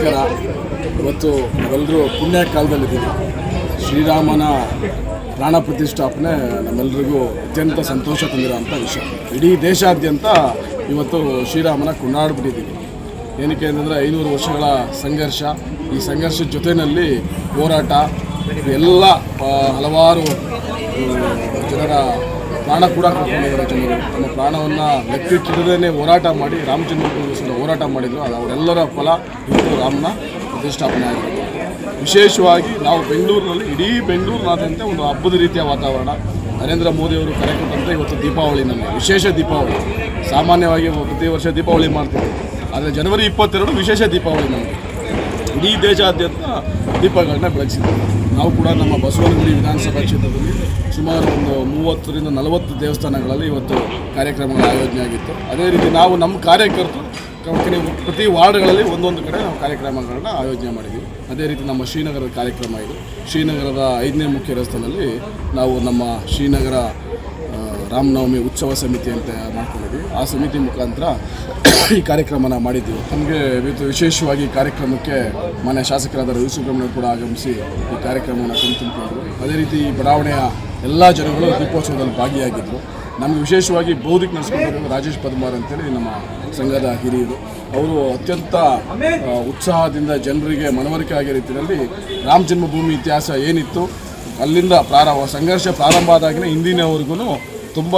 ನಮಸ್ಕಾರ. ಇವತ್ತು ನಾವೆಲ್ಲರೂ ಪುಣ್ಯ ಕಾಲದಲ್ಲಿದ್ದೀವಿ. ಶ್ರೀರಾಮನ ಪ್ರಾಣ ಪ್ರತಿಷ್ಠಾಪನೆ ನಮ್ಮೆಲ್ಲರಿಗೂ ಅತ್ಯಂತ ಸಂತೋಷ ತಂದಿರೋಂಥ ವಿಷಯ. ಇಡೀ ದೇಶಾದ್ಯಂತ ಇವತ್ತು ಶ್ರೀರಾಮನ ಕೊಂಡಾಡ್ಬಿಟ್ಟಿದ್ದೀವಿ ಏನಕ್ಕೆ ಅಂತಂದರೆ ಐನೂರು ವರ್ಷಗಳ ಸಂಘರ್ಷ. ಈ ಸಂಘರ್ಷದ ಜೊತೆಯಲ್ಲಿ ಹೋರಾಟ. ಎಲ್ಲ ಹಲವಾರು ಜನರ ಪ್ರಾಣ ಕೂಡ ಕಳ್ಕೊಂಡಿದ್ದಾರೆ ಜನರು. ತಮ್ಮ ಪ್ರಾಣವನ್ನು ಲೆಕ್ಕಕ್ಕಿಡದೇ ಹೋರಾಟ ಮಾಡಿ ರಾಮಚಂದ್ರಪುರಗೋಸ್ಕರ ಹೋರಾಟ ಮಾಡಿದರು. ಅದು ಅವರೆಲ್ಲರ ಫಲ ಇವತ್ತು ರಾಮನ ಪ್ರತಿಷ್ಠಾಪನೆ ಆಗಿರುತ್ತೆ. ವಿಶೇಷವಾಗಿ ನಾವು ಬೆಂಗಳೂರಿನಲ್ಲಿ, ಇಡೀ ಬೆಂಗಳೂರಿನಾದ್ಯಂತ ಒಂದು ಹಬ್ಬದ ರೀತಿಯ ವಾತಾವರಣ. ನರೇಂದ್ರ ಮೋದಿಯವರು ಕರೆ ಕೊಟ್ಟಂತೆ ಇವತ್ತು ದೀಪಾವಳಿ ನಮಗೆ ವಿಶೇಷ ದೀಪಾವಳಿ. ಸಾಮಾನ್ಯವಾಗಿ ಪ್ರತಿ ವರ್ಷ ದೀಪಾವಳಿ ಮಾಡ್ತೀವಿ. ಆದರೆ ಜನವರಿ ಇಪ್ಪತ್ತೆರಡು ವಿಶೇಷ ದೀಪಾವಳಿ ನಮಗೆ ಇಡೀ ದೇಶಾದ್ಯಂತ ದೀಪಗಳನ್ನ ಬೆಳಗಿಸಿದ್ದೀವಿ. ನಾವು ಕೂಡ ನಮ್ಮ ಬಸವನಗುಡಿ ವಿಧಾನಸಭಾ ಕ್ಷೇತ್ರದಲ್ಲಿ ಸುಮಾರು ಒಂದು ಮೂವತ್ತರಿಂದ ನಲವತ್ತು ದೇವಸ್ಥಾನಗಳಲ್ಲಿ ಇವತ್ತು ಕಾರ್ಯಕ್ರಮಗಳ ಆಯೋಜನೆ ಆಗಿತ್ತು. ಅದೇ ರೀತಿ ನಾವು ನಮ್ಮ ಕಾರ್ಯಕರ್ತರು ಪ್ರತಿ ವಾರ್ಡ್ಗಳಲ್ಲಿ ಒಂದೊಂದು ಕಡೆ ನಾವು ಕಾರ್ಯಕ್ರಮಗಳನ್ನ ಆಯೋಜನೆ ಮಾಡಿದ್ವಿ. ಅದೇ ರೀತಿ ನಮ್ಮ ಶ್ರೀನಗರದ ಕಾರ್ಯಕ್ರಮ ಇದು. ಶ್ರೀನಗರದ ಐದನೇ ಮುಖ್ಯ ರಸ್ತೆಯಲ್ಲಿ ನಾವು ನಮ್ಮ ಶ್ರೀನಗರ ರಾಮನವಮಿ ಉತ್ಸವ ಸಮಿತಿ ಅಂತ ಮಾಡ್ಕೊಂಡಿದ್ವಿ ಆ ಸಮಿತಿ ಮುಖಾಂತರ ಈ ಕಾರ್ಯಕ್ರಮನ ಮಾಡಿದ್ದೀವಿ. ನಮಗೆ ಇವತ್ತು ವಿಶೇಷವಾಗಿ ಕಾರ್ಯಕ್ರಮಕ್ಕೆ ಮಾನ್ಯ ಶಾಸಕರಾದ ರವಿ ಸುಬ್ರಹ್ಮಣ್ಯ ಕೂಡ ಆಗಮಿಸಿ ಈ ಕಾರ್ಯಕ್ರಮವನ್ನು ತುಂಬಿಕೊಂಡ್ರು ಅದೇ ರೀತಿ ಈ ಬಡಾವಣೆಯ ಎಲ್ಲ ಜನಗಳು ದೀಪೋತ್ಸವದಲ್ಲಿ ಭಾಗಿಯಾಗಿದ್ದರು ನಮಗೆ ವಿಶೇಷವಾಗಿ ಬೌದ್ಧಿಕ ನಡೆಸ್ಕೊಂಡಿರೋ ರಾಜೇಶ್ ಪದ್ಮಾರ್ ಅಂತೇಳಿ ನಮ್ಮ ಸಂಘದ ಹಿರಿಯರು. ಅವರು ಅತ್ಯಂತ ಉತ್ಸಾಹದಿಂದ ಜನರಿಗೆ ಮನವರಿಕೆ ಆಗಿರೋ ರೀತಿಯಲ್ಲಿ ರಾಮ ಜನ್ಮಭೂಮಿ ಇತಿಹಾಸ ಏನಿತ್ತು, ಅಲ್ಲಿಂದ ಪ್ರಾರಂಭ ಸಂಘರ್ಷ ಪ್ರಾರಂಭ ಆದಾಗಿನ ಇಂದಿನವರೆಗೂ ತುಂಬ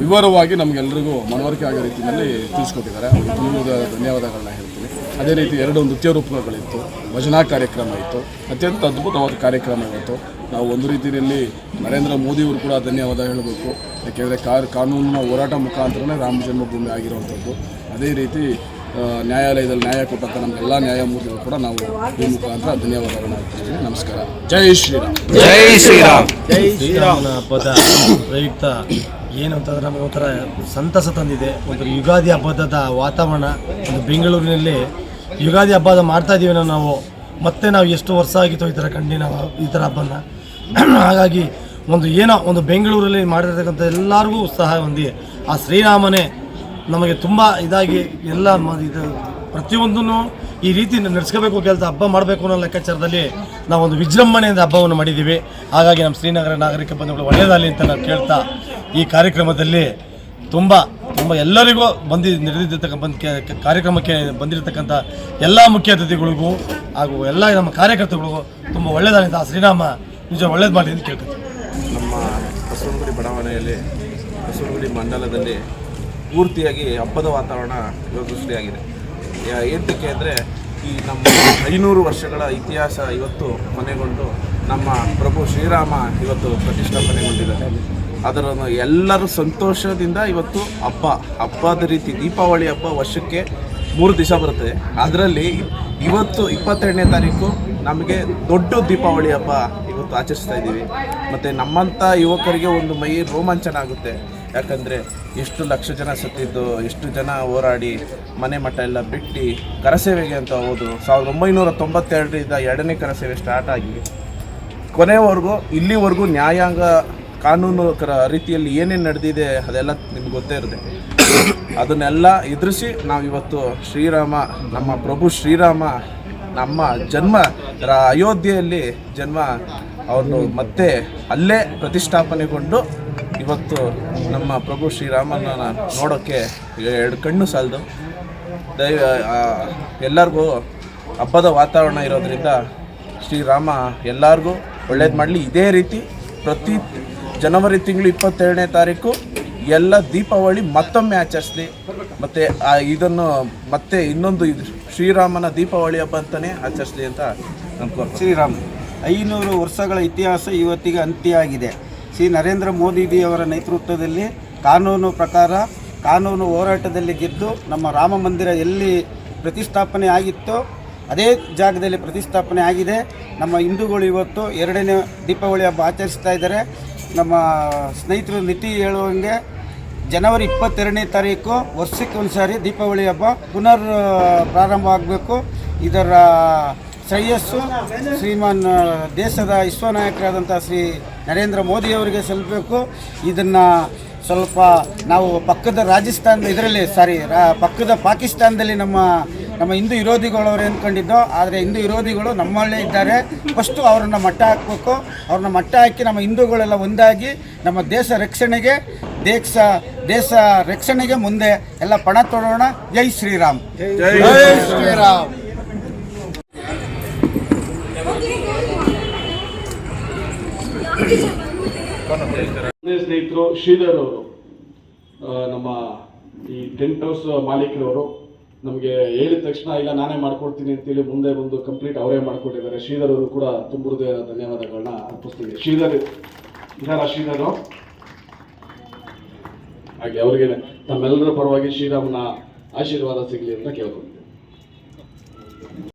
ವಿವರವಾಗಿ ನಮಗೆಲ್ಲರಿಗೂ ಮನವರಿಕೆ ಆಗೋ ರೀತಿಯಲ್ಲಿ ತಿಳಿಸ್ಕೊಟ್ಟಿದ್ದಾರೆ. ಅವರಿಗೆ ತುಂಬ ಧನ್ಯವಾದಗಳನ್ನ ಹೇಳ್ತೀನಿ. ಅದೇ ರೀತಿ ಎರಡು ನೃತ್ಯ ರೂಪಗಳಿತ್ತು, ಭಜನಾ ಕಾರ್ಯಕ್ರಮ ಇತ್ತು, ಅತ್ಯಂತ ಅದ್ಭುತವಾದ ಕಾರ್ಯಕ್ರಮ ಇತ್ತು. ನಾವು ಒಂದು ರೀತಿಯಲ್ಲಿ ನರೇಂದ್ರ ಮೋದಿಯವರು ಕೂಡ ಧನ್ಯವಾದ ಹೇಳಬೇಕು. ಯಾಕೆಂದರೆ ಕಾರ್, ಕಾನೂನಿನ ಹೋರಾಟ ಮುಖಾಂತರನೇ ರಾಮ ಜನ್ಮಭೂಮಿ ಆಗಿರುವಂಥದ್ದು. ಅದೇ ರೀತಿ ನ್ಯಾಯಾಲಯದಲ್ಲಿ ನ್ಯಾಯ ಕೊಟ್ಟಂಥ ನಮ್ಮೆಲ್ಲ ನ್ಯಾಯಮೂರ್ತಿಗಳು ಕೂಡ ನಾವು ಈ ಮುಖಾಂತರ ಧನ್ಯವಾದಗಳನ್ನ ಹೇಳ್ತೀವಿ. ನಮಸ್ಕಾರ. ಜೈ ಶ್ರೀರಾಮ್. ಜೈ ಶ್ರೀರಾಮ್. ಶ್ರೀರಾಮನ ಹಬ್ಬದ ಪ್ರಯುಕ್ತ ಏನು ಅಂತಂದ್ರೆ ನಮಗೆ ಒಂಥರ ಸಂತಸ ತಂದಿದೆ. ಒಂದು ಯುಗಾದಿ ಹಬ್ಬದ ವಾತಾವರಣ ಒಂದು ಬೆಂಗಳೂರಿನಲ್ಲಿ ಯುಗಾದಿ ಹಬ್ಬದ ಮಾಡ್ತಾ ಇದ್ದೀವಿ ನಾವು. ಮತ್ತೆ ನಾವು ಎಷ್ಟು ವರ್ಷ ಆಗಿತ್ತು ಈ ಥರ ಕಂಡು ನಾವು ಈ ಥರ ಹಬ್ಬನ. ಹಾಗಾಗಿ ಒಂದು ಏನೋ ಒಂದು ಬೆಂಗಳೂರಲ್ಲಿ ಮಾಡಿರ್ತಕ್ಕಂಥ ಎಲ್ಲರಿಗೂ ಉತ್ಸಾಹ ಹೊಂದಿ ಆ ಶ್ರೀರಾಮನೇ ನಮಗೆ ತುಂಬ ಇದಾಗಿ ಎಲ್ಲ ಇದು ಪ್ರತಿಯೊಂದನ್ನು ಈ ರೀತಿ ನಡೆಸ್ಕೋಬೇಕು ಕೆಲಸ ಹಬ್ಬ ಮಾಡಬೇಕು ಅನ್ನೋ ಲೆಕ್ಕಾಚಾರದಲ್ಲಿ ನಾವು ಒಂದು ವಿಜೃಂಭಣೆಯಿಂದ ಹಬ್ಬವನ್ನು ಮಾಡಿದ್ದೀವಿ. ಹಾಗಾಗಿ ನಮ್ಮ ಶ್ರೀನಗರ ನಾಗರಿಕ ಬಂಧುಗಳು ಒಳ್ಳೆಯದಾಗಲಿ ಅಂತ ನಾವು ಕೇಳ್ತಾ ಈ ಕಾರ್ಯಕ್ರಮದಲ್ಲಿ ತುಂಬ ತುಂಬ ಎಲ್ಲರಿಗೂ ಬಂದಿ ನಡೆದಿರ್ತಕ್ಕ ಬಂದು ಕೆ- ಕಾರ್ಯಕ್ರಮಕ್ಕೆ ಬಂದಿರತಕ್ಕಂಥ ಎಲ್ಲ ಮುಖ್ಯ ಅತಿಥಿಗಳಿಗೂ ಹಾಗೂ ಎಲ್ಲ ನಮ್ಮ ಕಾರ್ಯಕರ್ತರಿಗೂ ತುಂಬ ಒಳ್ಳೆಯದಾಗಲಿ ಅಂತ ಆ ಶ್ರೀರಾಮ ನಿಜ ಒಳ್ಳೇದು ಮಾಡಿ ಅಂತ ಕೇಳ್ತೀವಿ ನಮ್ಮ ಬಸವನಗುಡಿ ಬಡಾವಣೆಯಲ್ಲಿ ಬಸವನಗುಡಿ ಮಂಡಲದಲ್ಲಿ ಪೂರ್ತಿಯಾಗಿ ಹಬ್ಬದ ವಾತಾವರಣ ಇವಾಗ ಸೃಷ್ಟಿಯಾಗಿದೆ. ಏತಕ್ಕೆ ಅಂದರೆ ಈ ನಮ್ಮ ಐನೂರು ವರ್ಷಗಳ ಇತಿಹಾಸ ಇವತ್ತು ಕೊನೆಗೊಂಡು ನಮ್ಮ ಪ್ರಭು ಶ್ರೀರಾಮ ಇವತ್ತು ಪ್ರತಿಷ್ಠಾಪನೆಗೊಂಡಿದ್ದಾರೆ. ಅದರನ್ನು ಎಲ್ಲರೂ ಸಂತೋಷದಿಂದ ಇವತ್ತು ಹಬ್ಬ, ಹಬ್ಬದ ರೀತಿ ದೀಪಾವಳಿ ಹಬ್ಬ ವರ್ಷಕ್ಕೆ ಮೂರು ದಿವಸ ಬರುತ್ತೆ. ಅದರಲ್ಲಿ ಇವತ್ತು ಇಪ್ಪತ್ತೆರಡನೇ ತಾರೀಕು ನಮಗೆ ದೊಡ್ಡ ದೀಪಾವಳಿ ಹಬ್ಬ ಇವತ್ತು ಆಚರಿಸ್ತಾ ಇದ್ದೀವಿ. ಮತ್ತು ನಮ್ಮಂಥ ಯುವಕರಿಗೆ ಒಂದು ಮೈ ರೋಮಾಂಚನ ಆಗುತ್ತೆ. ಯಾಕಂದರೆ ಎಷ್ಟು ಲಕ್ಷ ಜನ ಸತ್ತಿದ್ದು, ಎಷ್ಟು ಜನ ಹೋರಾಡಿ ಮನೆ ಮಠ ಎಲ್ಲ ಬಿಟ್ಟು ಕರಸೇವೆಗೆ ಅಂತ ಹೋದು ಸಾವಿರದ ಒಂಬೈನೂರ ತೊಂಬತ್ತೆರಡರಿಂದ ಎರಡನೇ ಕರಸೇವೆ ಸ್ಟಾರ್ಟ್ ಆಗಿ ಕೊನೆವರೆಗೂ, ಇಲ್ಲಿವರೆಗೂ ನ್ಯಾಯಾಂಗ ಕಾನೂನು ರೀತಿಯಲ್ಲಿ ಏನೇನು ನಡೆದಿದೆ ಅದೆಲ್ಲ ನಿಮ್ಗೆ ಗೊತ್ತೇ ಇರುತ್ತೆ. ಅದನ್ನೆಲ್ಲ ಎದುರಿಸಿ ನಾವು ಇವತ್ತು ಶ್ರೀರಾಮ, ನಮ್ಮ ಪ್ರಭು ಶ್ರೀರಾಮ, ನಮ್ಮ ಜನ್ಮ ಅಯೋಧ್ಯೆಯಲ್ಲಿ ಜನ್ಮ ಅವನು ಮತ್ತೆ ಅಲ್ಲೇ ಪ್ರತಿಷ್ಠಾಪನೆಗೊಂಡು ಇವತ್ತು ನಮ್ಮ ಪ್ರಭು ಶ್ರೀರಾಮನ ನೋಡೋಕ್ಕೆ ಎರಡು ಕಣ್ಣು ಸಾಲದು. ದಯ ಎಲ್ಲರಿಗೂ ಹಬ್ಬದ ವಾತಾವರಣ ಇರೋದರಿಂದ ಶ್ರೀರಾಮ ಎಲ್ಲರಿಗೂ ಒಳ್ಳೇದು ಮಾಡಲಿ. ಇದೇ ರೀತಿ ಪ್ರತಿ ಜನವರಿ ತಿಂಗಳು ಇಪ್ಪತ್ತೆರಡನೇ ತಾರೀಕು ಎಲ್ಲ ದೀಪಾವಳಿ ಮತ್ತೊಮ್ಮೆ ಆಚರಿಸಲಿ. ಮತ್ತು ಇದನ್ನು ಮತ್ತೆ ಇನ್ನೊಂದು ಇದು ಶ್ರೀರಾಮನ ದೀಪಾವಳಿ ಹಬ್ಬ ಅಂತಲೇ ಆಚರಿಸಲಿ ಅಂತ ಅನ್ಕೋ ಶ್ರೀರಾಮ, ಐನೂರು ವರ್ಷಗಳ ಇತಿಹಾಸ ಇವತ್ತಿಗೆ ಅಂತ್ಯ ಆಗಿದೆ. ಶ್ರೀ ನರೇಂದ್ರ ಮೋದಿಜಿಯವರ ನೇತೃತ್ವದಲ್ಲಿ ಕಾನೂನು ಪ್ರಕಾರ, ಕಾನೂನು ಹೋರಾಟದಲ್ಲಿ ಗೆದ್ದು ನಮ್ಮ ರಾಮ ಮಂದಿರ ಎಲ್ಲಿ ಪ್ರತಿಷ್ಠಾಪನೆ ಆಗಿತ್ತೋ, ಅದೇ ಜಾಗದಲ್ಲಿ ಪ್ರತಿಷ್ಠಾಪನೆ ಆಗಿದೆ. ನಮ್ಮ ಹಿಂದೂಗಳು ಇವತ್ತು ಎರಡನೇ ದೀಪಾವಳಿ ಹಬ್ಬ ಆಚರಿಸ್ತಾ ಇದ್ದಾರೆ. ನಮ್ಮ ಸ್ನೇಹಿತರು ನಿತಿ ಹೇಳುವಂಗೆ ಜನವರಿ ಇಪ್ಪತ್ತೆರಡನೇ ತಾರೀಕು ವರ್ಷಕ್ಕೆ ಒಂದು ಸಾರಿ ದೀಪಾವಳಿ ಹಬ್ಬ ಪುನರ್ ಪ್ರಾರಂಭ ಆಗಬೇಕು ಇದರ ಶ್ರೇಯಸ್ಸು. ಶ್ರೀಮಾನ್ ದೇಶದ ವಿಶ್ವನಾಯಕರಾದಂಥ ಶ್ರೀ ನರೇಂದ್ರ ಮೋದಿಯವರಿಗೆ ಸಲ್ಲಬೇಕು ಇದನ್ನು ಸ್ವಲ್ಪ ನಾವು ಪಕ್ಕದ ರಾಜಸ್ಥಾನದ ಇದರಲ್ಲಿ, ಸಾರಿ, ರಾ, ಪಕ್ಕದ ಪಾಕಿಸ್ತಾನದಲ್ಲಿ ನಮ್ಮ ನಮ್ಮ ಹಿಂದೂ ವಿರೋಧಿಗಳು ಅವ್ರು ಅಂದ್ಕೊಂಡಿದ್ದೋ ಆದರೆ ಹಿಂದೂ ವಿರೋಧಿಗಳು ನಮ್ಮಲ್ಲೇ ಇದ್ದಾರೆ. ಫಸ್ಟು ಅವ್ರನ್ನ ಮಟ್ಟ ಹಾಕಬೇಕು. ಅವ್ರನ್ನ ಮಟ್ಟ ಹಾಕಿ ನಮ್ಮ ಹಿಂದೂಗಳೆಲ್ಲ ಒಂದಾಗಿ ನಮ್ಮ ದೇಶ ರಕ್ಷಣೆಗೆ, ದೇಶ ದೇಶ ರಕ್ಷಣೆಗೆ ಮುಂದೆ ಎಲ್ಲ ಪಣ ತೊಡೋಣ. ಜೈ ಶ್ರೀರಾಮ್. ಜೈ ಶ್ರೀರಾಮ್. ಸ್ನೇಹಿತರು, ಶ್ರೀಧರ್ ಅವರು ನಮ್ಮ ಈ ಟೆಂಟ್ ಹೌಸ್ ಮಾಲೀಕರವರು ನಮಗೆ ಹೇಳಿದ ತಕ್ಷಣ, ಇಲ್ಲ, ನಾನೇ ಮಾಡ್ಕೊಡ್ತೀನಿ ಅಂತೇಳಿ ಮುಂದೆ ಬಂದು ಕಂಪ್ಲೀಟ್ ಅವರೇ ಮಾಡ್ಕೊಟ್ಟಿದ್ದಾರೆ. ಶ್ರೀಧರ್ ಅವರು ಕೂಡ ತುಂಬ ಹೃದಯ ಧನ್ಯವಾದಗಳನ್ನ ಅರ್ಪಿಸ್ತೀನಿ ಶ್ರೀಧರ್, ಇದಾರ ಶ್ರೀಧರ್ ಹಾಗೆ ಅವ್ರಿಗೆ ತಮ್ಮೆಲ್ಲರ ಪರವಾಗಿ ಶ್ರೀರಾಮನ ಆಶೀರ್ವಾದ ಸಿಗಲಿ ಅಂತ ಕೇಳ್ಕೊಂಡು